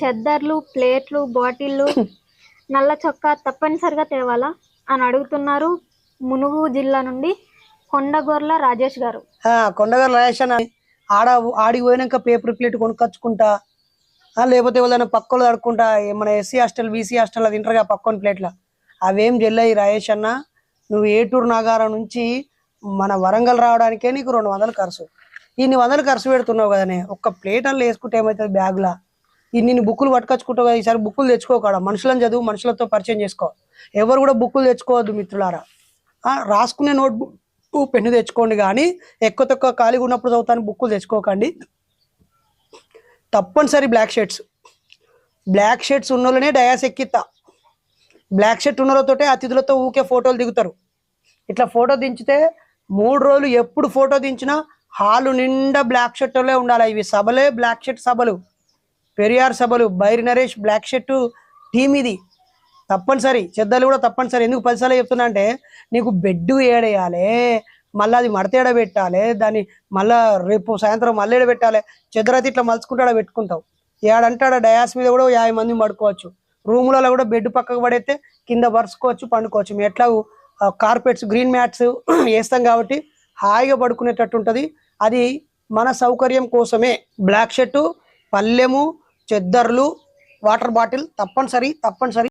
చెద్దర్లు ప్లేట్లు బాటిళ్ళు నల్ల చొక్కా తప్పనిసరిగా తేవాలా? అని అడుగుతున్నారు మునుగు జిల్లా నుండి కొండగొర్ల రాజేష్ గారు. ఆ, కొండగారు రేషన్ ఆడ ఆడికి పోయినాక పేపర్ ప్లేట్ కొనుక్కొచ్చుకుంటా లేకపోతే ఏదైనా పక్కలో అడుక్కుంటా మన ఎస్సీ హాస్టల్ బీసీ హాస్టల్ అది తింటారుగా పక్కన ప్లేట్ల. అవేం చెల్లాయి రాయేష్ అన్న నువ్వు ఏటూరు నాగారం నుంచి మన వరంగల్ రావడానికే నీకు రెండు వందలు ఖర్చు. ఇన్ని వందలు ఖర్చు పెడుతున్నావు కదనే ఒక్క ప్లేట్ అల్ల వేసుకుంటే ఏమవుతుంది బ్యాగ్లా? ఇన్ని బుక్కులు పట్టుకొచ్చుకుంటావు కదా ఈసారి బుక్కులు తెచ్చుకోకాడ మనుషులను చదువు మనుషులతో పరిచయం చేసుకో. ఎవరు కూడా బుక్కులు తెచ్చుకోవద్దు మిత్రులారా. రాసుకునే నోట్ బుక్ పెన్ను తెచ్చుకోండి కానీ ఎక్కువ తక్కువ ఖాళీగా ఉన్నప్పుడు చదువుతాను బుక్కులు తెచ్చుకోకండి. తప్పనిసరి బ్లాక్ షర్ట్స్. బ్లాక్ షర్ట్స్ ఉన్నోళ్ళనే డయాస్ ఎక్కిత్తా. బ్లాక్ షర్ట్ ఉన్నోళ్ళతోటే అతిథులతో ఊకే ఫోటోలు దిగుతారు. ఇట్లా ఫోటో దించితే మూడు రోజులు ఎప్పుడు ఫోటో దించినా హాలు నిండా బ్లాక్ షర్ట్లే ఉండాలి. ఇవి సభలే బ్లాక్ షర్ట్ సభలు. పెరియార్ సభలు Bairi Naresh black shirt team ఇది. తప్పనిసరి. చెద్దలు కూడా తప్పనిసరి. ఎందుకు పదిసార్లు చెప్తున్నా అంటే నీకు బెడ్ ఏడేయాలి మళ్ళీ అది మడతేడ పెట్టాలి దాన్ని మళ్ళా రేపు సాయంత్రం మళ్ళీ ఏడ పెట్టాలి చెద్దరైతే ఇట్లా మలుచుకుంటాడ పెట్టుకుంటావు. ఏడంటాడ డయాస్ మీద కూడా యాభై మంది పడుకోవచ్చు. రూములలో కూడా బెడ్ పక్కకు పడైతే కింద పరుచుకోవచ్చు పండుకోవచ్చు. మేము ఎట్లా కార్పెట్స్ గ్రీన్ మ్యాట్స్ వేస్తాం కాబట్టి హాయిగా పడుకునేటట్టు ఉంటుంది. అది మన సౌకర్యం కోసమే. బ్లాక్ షర్టు పల్లెము చెద్దర్లు వాటర్ బాటిల్ తప్పనిసరి తప్పనిసరి.